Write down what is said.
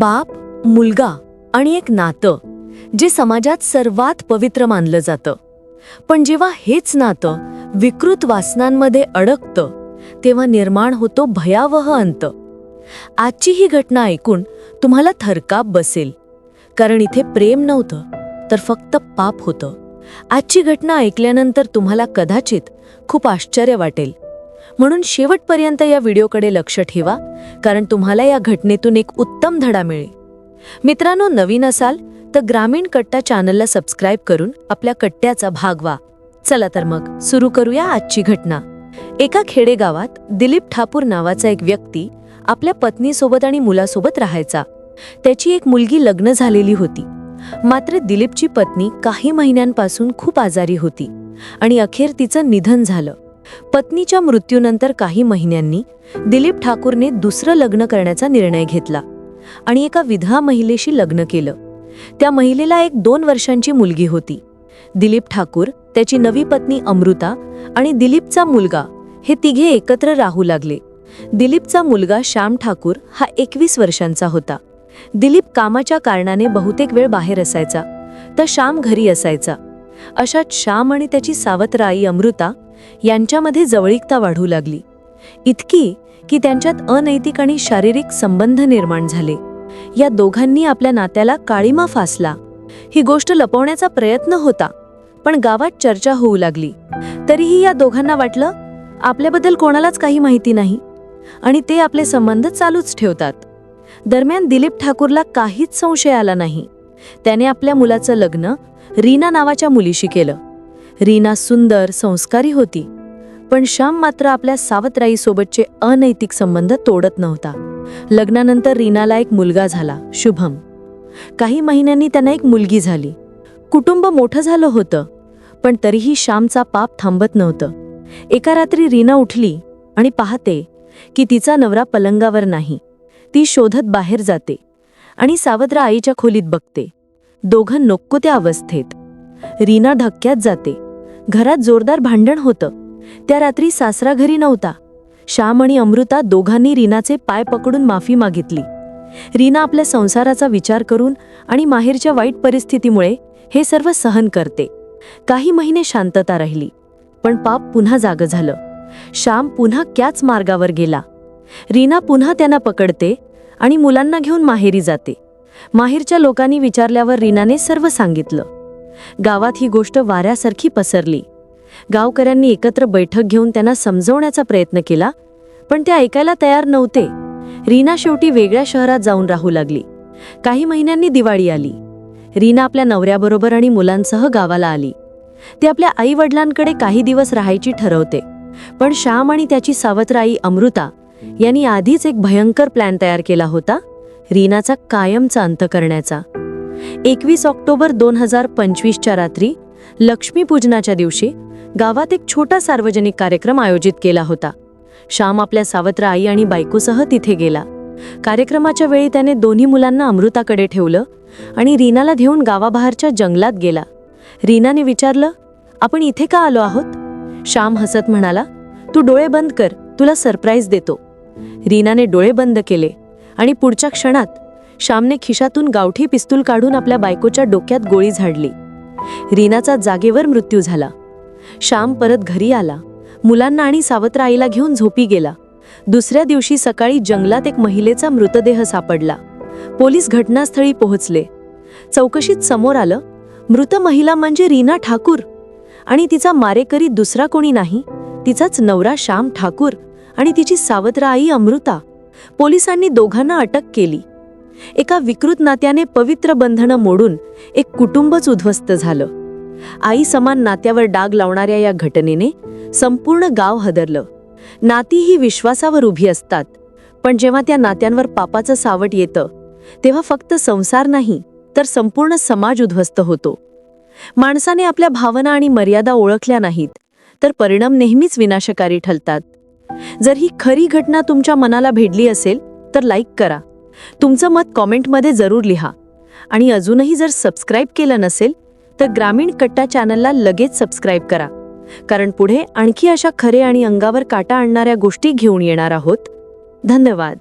बाप मुलगा आणि एक नातं जे समाजात सर्वात पवित्र मानलं जातं. पण जेव्हा हेच नातं विकृत वासनांमध्ये अडकतं तेव्हा निर्माण होतो भयावह अंत. आजची ही घटना ऐकून तुम्हाला थरकाप बसेल. कारण इथे प्रेम नव्हतं तर फक्त पाप होतं. आजची घटना ऐकल्यानंतर तुम्हाला कदाचित खूप आश्चर्य वाटेल. म्हणून शेवटपर्यंत या व्हिडिओकडे लक्ष ठेवा कारण तुम्हाला या घटनेतून एक उत्तम धडा मिळेल. मित्रांनो नवीन असाल तर ग्रामीण कट्टा चॅनलला सबस्क्राईब करून आपल्या कट्ट्याचा भाग व्हा. चला तर मग सुरू करूया आजची घटना. एका खेडेगावात दिलीप ठाकूर नावाचा एक व्यक्ती आपल्या पत्नीसोबत आणि मुलासोबत राहायचा. त्याची एक मुलगी लग्न झालेली होती. मात्र दिलीपची पत्नी काही महिन्यांपासून खूप आजारी होती आणि अखेर तिचं निधन झालं. पत्नीच्या मृत्यूनंतर काही महिन्यांनी दिलीप ठाकूरने दुसरं लग्न करण्याचा निर्णय घेतला आणि एका विधवा महिलेशी लग्न केलं. त्या महिलेला एक दोन वर्षांची मुलगी होती. दिलीप ठाकूर त्याची नवी पत्नी अमृता आणि दिलीपचा मुलगा हे तिघे एकत्र राहू लागले. दिलीपचा मुलगा श्याम ठाकूर हा एकवीस वर्षांचा होता. दिलीप कामाच्या कारणाने बहुतेक वेळ बाहेर असायचा तर श्याम घरी असायचा. अशात श्याम आणि त्याची सावत्र आई अमृता यांच्यामध्ये जवळीकता वाढू लागली. इतकी की त्यांच्यात अनैतिक आणि शारीरिक संबंध निर्माण झाले. या दोघांनी आपल्या नात्याला काळीमा फासला. ही गोष्ट लपवण्याचा प्रयत्न होता पण गावात चर्चा होऊ लागली. तरीही या दोघांना वाटलं आपल्याबद्दल कोणालाच काही माहिती नाही आणि ते आपले संबंध चालूच ठेवतात. दरम्यान दिलीप ठाकूरला काहीच संशय आला नाही. त्याने आपल्या मुलाचं लग्न रीना नावाच्या मुलीशी केलं. रीना सुंदर संस्कारी होती. पण श्याम मात्र आपल्या सावत्राईसोबतचे अनैतिक संबंध तोडत नव्हता. लग्नानंतर रीनाला एक मुलगा झाला शुभम. काही महिन्यांनी त्यांना एक मुलगी झाली. कुटुंब मोठं झालं होतं पण तरीही श्यामचा पाप थांबत नव्हतं. एका रात्री रीना उठली आणि पाहते की तिचा नवरा पलंगावर नाही. ती शोधत बाहेर जाते आणि सावत्र आईच्या खोलीत बघते. दोघं नको त्या अवस्थेत. रीना धक्क्यात जाते. घरात जोरदार भांडण होतं. त्या रात्री सासरा घरी नव्हता. श्याम आणि अमृता दोघांनी रीनाचे पाय पकडून माफी मागितली. रीना आपल्या संसाराचा विचार करून आणि माहेरच्या वाईट परिस्थितीमुळे हे सर्व सहन करते. काही महिने शांतता राहिली पण पाप पुन्हा जाग झालं. श्याम पुन्हा त्याच मार्गावर गेला. रीना पुन्हा त्यांना पकडते आणि मुलांना घेऊन माहेरी जाते. माहेरच्या लोकांनी विचारल्यावर रीनाने सर्व सांगितलं. गावात ही गोष्ट वाऱ्यासारखी पसरली. गावकऱ्यांनी एकत्र बैठक घेऊन त्यांना समजवण्याचा प्रयत्न केला पण ते ऐकायला तयार नव्हते. रीना शेवटी वेगळ्या शहरात जाऊन राहू लागली. काही महिन्यांनी दिवाळी आली. रीना आपल्या नवऱ्याबरोबर आणि मुलांसह गावाला आली. ती आपल्या आई वडिलांकडे काही दिवस राहायची ठरवते पण श्याम आणि त्याची सावत्र आई अमृता यांनी आधीच एक भयंकर प्लॅन तयार केला होता रीनाचा कायमचा अंत करण्याचा. एकवीस ऑक्टोबर दोन हजार पंचवीसच्या रात्री लक्ष्मीपूजनाच्या दिवशी गावात एक छोटा सार्वजनिक कार्यक्रम आयोजित केला होता. श्याम आपल्या सावत्र आई आणि बायकोसह तिथे गेला. कार्यक्रमाच्या वेळी त्याने दोन्ही मुलांना अमृताकडे ठेवलं आणि रीनाला घेऊन गावाबाहेरच्या जंगलात गेला. रीनाने विचारलं आपण इथे का आलो आहोत? श्याम हसत म्हणाला तू डोळे बंद कर तुला सरप्राईज देतो. रीनाने डोळे बंद केले आणि पुढच्या क्षणात श्यामने खिशातून गावठी पिस्तूल काढून आपल्या बायकोच्या डोक्यात गोळी झाडली. रीनाचा जागेवर मृत्यू झाला. श्याम परत घरी आला. मुलांना आणि सावत्र आईला घेऊन झोपी गेला. दुसऱ्या दिवशी सकाळी जंगलात एक महिलेचा मृतदेह सापडला. पोलीस घटनास्थळी पोहोचले. चौकशीत समोर आलं मृत महिला म्हणजे रीना ठाकूर. आणि तिचा मारेकरी दुसरा कोणी नाही तिचाच नवरा श्याम ठाकूर आणि तिची सावत्र आई अमृता. पोलिसांनी दोघांना अटक केली. एका विकृत नात्याने पवित्र बंधनं मोडून एक कुटुंबच उद्ध्वस्त झालं. आई समान नात्यावर डाग लावणाऱ्या या घटनेने संपूर्ण गाव हदरलं. नाती ही विश्वासावर उभी असतात. पण जेव्हा त्या नात्यांवर पापाचं सावट येतं तेव्हा फक्त संसार नाही तर संपूर्ण समाज उद्ध्वस्त होतो. माणसाने आपल्या भावना आणि मर्यादा ओळखल्या नाहीत तर परिणाम नेहमीच विनाशकारी ठरतात. जर ही खरी घटना तुमच्या मनाला भेडली असेल तर लाईक करा. तुमचं मत कॉमेंटमध्ये जरूर लिहा. आणि अजूनही जर सबस्क्राईब केलं नसेल तर ग्रामीण कट्टा चॅनलला लगेच सबस्क्राईब करा. कारण पुढे आणखी अशा खरे आणि अंगावर काटा आणणाऱ्या गोष्टी घेऊन येणार आहोत. धन्यवाद.